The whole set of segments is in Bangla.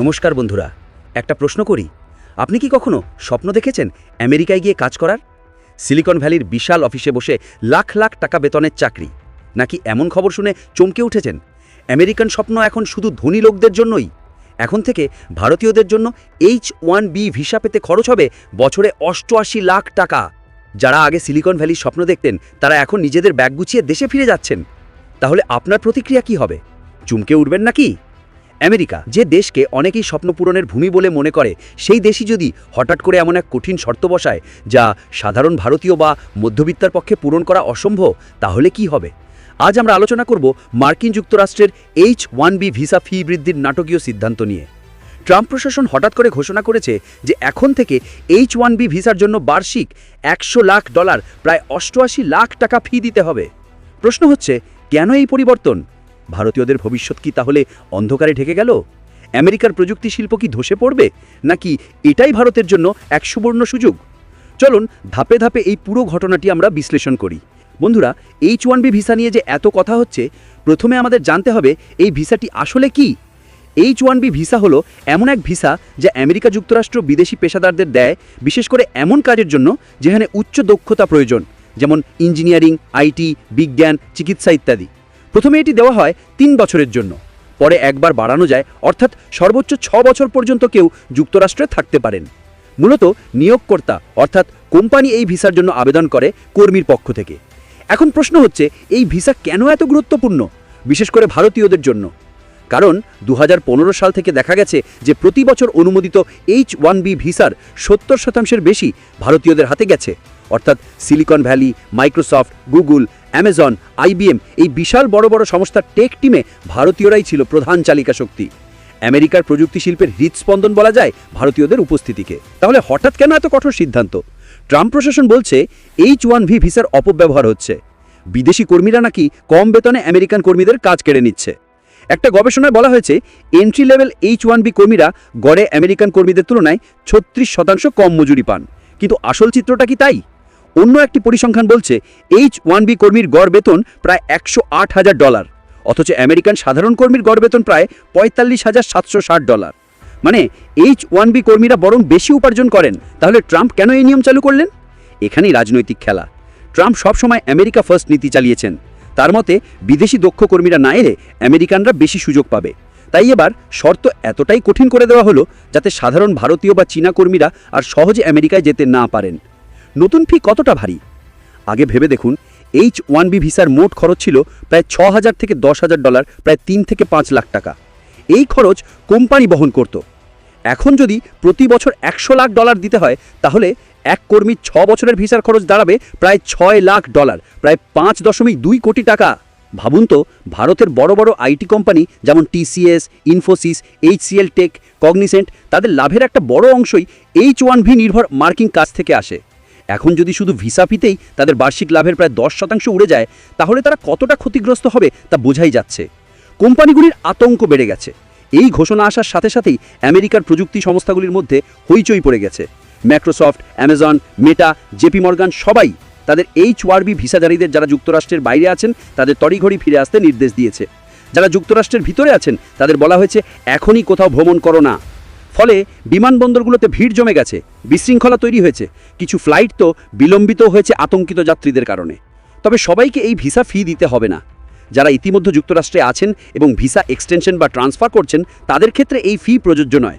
নমস্কার বন্ধুরা, একটা প্রশ্ন করি। আপনি কি কখনো স্বপ্ন দেখেছেন আমেরিকায় গিয়ে কাজ করার? সিলিকন ভ্যালির বিশাল অফিসে বসে লাখ লাখ টাকা বেতনের চাকরি, নাকি এমন খবর শুনে চমকে উঠেছেন, আমেরিকান স্বপ্ন এখন শুধু ধনী লোকদের জন্যই? এখন থেকে ভারতীয়দের জন্য এইচ ওয়ান বি ভিসা পেতে খরচ হবে বছরে অষ্টআশি লাখ টাকা। যারা আগে সিলিকন ভ্যালির স্বপ্ন দেখতেন, তারা এখন নিজেদের ব্যাগ গুছিয়ে দেশে ফিরে যাচ্ছেন। তাহলে আপনার প্রতিক্রিয়া কি হবে? চুমকে উঠবেন নাকি? আমেরিকা, যে দেশকে অনেকেই স্বপ্নপূরণের ভূমি বলে মনে করে, সেই দেশই যদি হঠাৎ করে এমন এক কঠিন শর্ত বসায়, যা সাধারণ ভারতীয় বা মধ্যবিত্তার পক্ষে পূরণ করা অসম্ভব, তাহলে কি হবে? আজ আমরা আলোচনা করব মার্কিন যুক্তরাষ্ট্রের H one B visa fee বৃদ্ধির নাটকীয় সিদ্ধান্ত নিয়ে। ট্রাম্প প্রশাসন হঠাৎ করে ঘোষণা করেছে যে এখন থেকে এইচ ওয়ান বি ভিসার জন্য বার্ষিক একশো লাখ ডলার, প্রায় অষ্টআশি লাখ টাকা ফি দিতে হবে। প্রশ্ন হচ্ছে, কেন এই পরিবর্তন? ভারতীয়দের ভবিষ্যৎ কি তাহলে অন্ধকারে ঢেকে গেল? আমেরিকার প্রযুক্তি শিল্প কি ধসে পড়বে? নাকি এটাই ভারতের জন্য এক সুবর্ণ সুযোগ? চলুন ধাপে ধাপে এই পুরো ঘটনাটি আমরা বিশ্লেষণ করি। বন্ধুরা এইচ ওয়ান বি ভিসা নিয়ে যে এত কথা হচ্ছে, প্রথমে আমাদের জানতে হবে এই ভিসাটি আসলে কি? এইচ ওয়ান বি ভিসা হলো এমন এক ভিসা যা আমেরিকা যুক্তরাষ্ট্র বিদেশি পেশাদারদের দেয়, বিশেষ করে এমন কাজের জন্য যেখানে উচ্চ দক্ষতা প্রয়োজন, যেমন ইঞ্জিনিয়ারিং, আইটি, বিজ্ঞান, চিকিৎসা ইত্যাদি। প্রথমে এটি দেওয়া হয় তিন বছরের জন্য। পরে একবার বাড়ানো যায়, অর্থাৎ সর্বোচ্চ ছ বছর পর্যন্ত কেউ যুক্তরাষ্ট্রে থাকতে পারেন। মূলত নিয়োগকর্তা, অর্থাৎ কোম্পানি এই ভিসার জন্য আবেদন করে কর্মীর পক্ষ থেকে। এখন প্রশ্ন হচ্ছে, এই ভিসা কেন এত গুরুত্বপূর্ণ? বিশেষ করে ভারতীয়দের জন্য। কারণ দু হাজার পনেরো সাল থেকে দেখা গেছে যে প্রতি বছর অনুমোদিত এইচ ওয়ান বি ভিসার সত্তর শতাংশের বেশি ভারতীয়দের হাতে গেছে। অর্থাৎ Silicon Valley, Microsoft, Google Amazon IBM এই বিশাল বড় বড় সংস্থার টেক টিমে ভারতীয়রাই ছিল প্রধান চালিকা শক্তি। আমেরিকার প্রযুক্তি শিল্পের হৃদস্পন্দন বলা যায় ভারতীয়দের উপস্থিতিকে। তাহলে হঠাৎ কেন এত কঠোর সিদ্ধান্ত? ট্রাম্প প্রশাসন বলছে এইচ ওয়ান ভি ভিসার অপব্যবহার হচ্ছে। বিদেশি কর্মীরা নাকি কম বেতনে আমেরিকান কর্মীদের কাজ কেড়ে নিচ্ছে। একটা গবেষণায় বলা হয়েছে entry level H one B কর্মীরা গড়ে আমেরিকান কর্মীদের তুলনায় ছত্রিশ শতাংশ কম মজুরি পান। কিন্তু আসল চিত্রটা কি তাই? অন্য একটি পরিসংখ্যান বলছে এইচ ওয়ান বি কর্মীর গড় বেতন প্রায় একশো আট হাজার ডলার, অথচ আমেরিকান সাধারণ কর্মীর গড় বেতন প্রায় পঁয়তাল্লিশ হাজার সাতশো ষাট ডলার। মানে এইচ ওয়ান বি কর্মীরা বরং বেশি উপার্জন করেন, তাহলে ট্রাম্প কেন এই নিয়ম চালু করলেন? এখানেই রাজনৈতিক খেলা। ট্রাম্প সবসময় আমেরিকা ফার্স্ট নীতি চালিয়েছেন। তার মতে, বিদেশি দক্ষ কর্মীরা না এলে আমেরিকানরা বেশি সুযোগ পাবে। তাই এবার শর্ত এতটাই কঠিন করে দেওয়া হলো, যাতে সাধারণ ভারতীয় বা চীনা কর্মীরা আর সহজে আমেরিকায় যেতে না পারেন। নতুন ফি কতটা ভারী? আগে ভেবে দেখুন এইচ ওয়ান বি ভিসার মোট খরচ ছিল প্রায় ছ হাজার থেকে দশ হাজার ডলার, প্রায় তিন থেকে পাঁচ লাখ টাকা। এই খরচ কোম্পানি বহন করত। এখন যদি প্রতি বছর একশো লাখ ডলার দিতে হয়, তাহলে এক কর্মীর ছ বছরের ভিসার খরচ দাঁড়াবে প্রায় ছয় লাখ ডলার, প্রায় পাঁচ দশমিক দুই কোটি টাকা। ভাবুন তো, ভারতের বড় বড় আইটি কোম্পানি যেমন TCS Infosys HCL Tech, Cognizant, তাদের লাভের একটা বড় অংশই এইচ ওয়ান ভি নির্ভর মার্কিং কাজ থেকে আসে। এখন যদি শুধু ভিসা ফিতেই তাদের বার্ষিক লাভের প্রায় দশ শতাংশ উড়ে যায়, তাহলে তারা কতটা ক্ষতিগ্রস্ত হবে তা বোঝাই যাচ্ছে। কোম্পানিগুলির আতঙ্ক বেড়ে গেছে। এই ঘোষণা আসার সাথে সাথেই আমেরিকার প্রযুক্তি সংস্থাগুলির মধ্যে হইচই পড়ে গেছে। Microsoft Amazon Meta JP Morgan সবাই তাদের এইচ ওয়ারবি ভিসাধারীদের যারা যুক্তরাষ্ট্রের বাইরে আছেন, তাদের তড়িঘড়ি ফিরে আসতে নির্দেশ দিয়েছে। যারা যুক্তরাষ্ট্রের ভিতরে আছেন, তাদের বলা হয়েছে, এখনই কোথাও ভ্রমণ করো না। ফলে বিমানবন্দরগুলোতে ভিড় জমে গেছে, বিশৃঙ্খলা তৈরি হয়েছে, কিছু ফ্লাইট তো বিলম্বিত হয়েছে আতঙ্কিত যাত্রীদের কারণে। তবে সবাইকে এই ভিসা ফি দিতে হবে না। যারা ইতিমধ্যে যুক্তরাষ্ট্রে আছেন এবং ভিসা এক্সটেনশন বা ট্রান্সফার করছেন, তাদের ক্ষেত্রে এই ফি প্রযোজ্য নয়।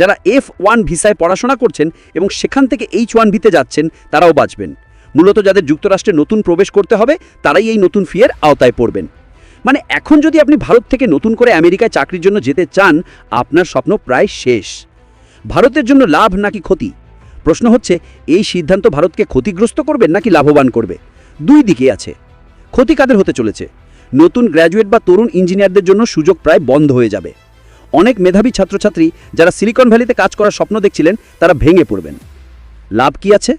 যারা এফ ওয়ান ভিসায় পড়াশোনা করছেন এবং সেখান থেকে এইচ ওয়ান ভিতে যাচ্ছেন, তারাও বাঁচবেন। মূলত যাদের যুক্তরাষ্ট্রে নতুন প্রবেশ করতে হবে, তারাই এই নতুন ফিয়ের আওতায় পড়বেন। মানে এখন যদি আপনি ভারত থেকে নতুন করে আমেরিকায় চাকরির জন্য যেতে চান, আপনার স্বপ্ন প্রায় শেষ। ভারতের জন্য লাভ নাকি ক্ষতি? প্রশ্ন হচ্ছে, এই সিদ্ধান্ত ভারতকে ক্ষতিগ্রস্ত করবে নাকি লাভবান করবে? দুই দিকে আছে। ক্ষতি কাদের হতে চলেছে? নতুন গ্র্যাজুয়েট বা তরুণ ইঞ্জিনিয়ারদের জন্য সুযোগ প্রায় বন্ধ হয়ে যাবে। অনেক মেধাবী ছাত্রছাত্রী যারা সিলিকন ভ্যালিতে কাজ করার স্বপ্ন দেখছিলেন, তারা ভেঙে পড়বেন। লাভ কি আছে?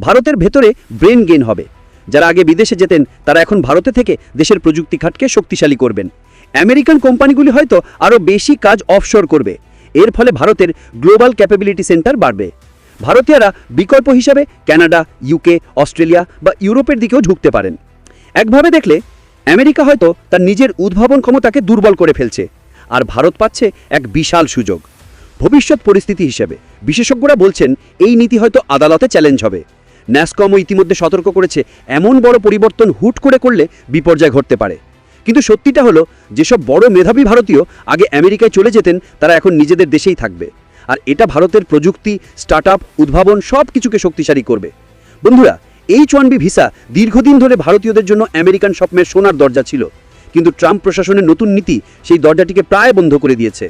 ভারতের ভেতরে ব্রেন গেইন হবে। যারা আগে বিদেশে যেতেন, তারা এখন ভারতে থেকে দেশের প্রযুক্তি খাটকে শক্তিশালী করবেন। আমেরিকান কোম্পানিগুলি হয়তো আরও বেশি কাজ অফশোর করবে। এর ফলে ভারতের গ্লোবাল ক্যাপাবিলিটি সেন্টার বাড়বে। ভারতীয়রা বিকল্প হিসাবে কানাডা ইউকে, অস্ট্রেলিয়া বা ইউরোপের দিকেও ঝুঁকতে পারেন। একভাবে দেখলে, আমেরিকা হয়তো তার নিজের উদ্ভাবন ক্ষমতাকে দুর্বল করে ফেলছে, আর ভারত পাচ্ছে এক বিশাল সুযোগ। ভবিষ্যৎ পরিস্থিতি হিসেবে বিশেষজ্ঞরা বলছেন, এই নীতি হয়তো আদালতে চ্যালেঞ্জ হবে। ন্যাসকমও ইতিমধ্যে সতর্ক করেছে, এমন বড় পরিবর্তন হুট করে করলে বিপর্যয় ঘটতে পারে। কিন্তু সত্যিটা হলো, যেসব বড় মেধাবী ভারতীয় আগে আমেরিকায় চলে যেতেন, তারা এখন নিজেদের দেশেই থাকবে। আর এটা ভারতের প্রযুক্তি, স্টার্টআপ, উদ্ভাবন সব কিছুকে শক্তিশালী করবে। বন্ধুরা, এইচ ওয়ান বি ভিসা দীর্ঘদিন ধরে ভারতীয়দের জন্য আমেরিকান স্বপ্নের সোনার দরজা ছিল। কিন্তু ট্রাম্প প্রশাসনের নতুন নীতি সেই দরজাটিকে প্রায় বন্ধ করে দিয়েছে।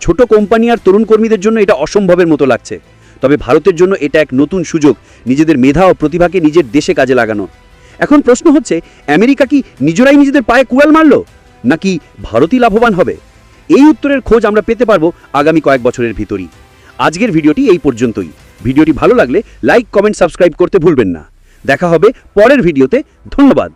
ছোট কোম্পানি আর তরুণ কর্মীদের জন্য এটা অসম্ভবের মতো লাগছে। তবে ভারতের জন্য এটা এক নতুন সুযোগ নিজেদের মেধা ও প্রতিভাকে নিজের দেশে কাজে লাগানো। এখন প্রশ্ন হচ্ছে, আমেরিকা কি নিজেরাই নিজেদের পায়ে কুড়াল মারল? নাকি ভারতই লাভবান হবে? এই উত্তরের খোঁজ আমরা পেতে পারব আগামী কয়েক বছরের ভিতরই। আজকের ভিডিওটি এই পর্যন্তই। ভিডিওটি ভালো লাগলে লাইক, কমেন্ট, সাবস্ক্রাইব করতে ভুলবেন না। দেখা হবে পরের ভিডিওতে। ধন্যবাদ।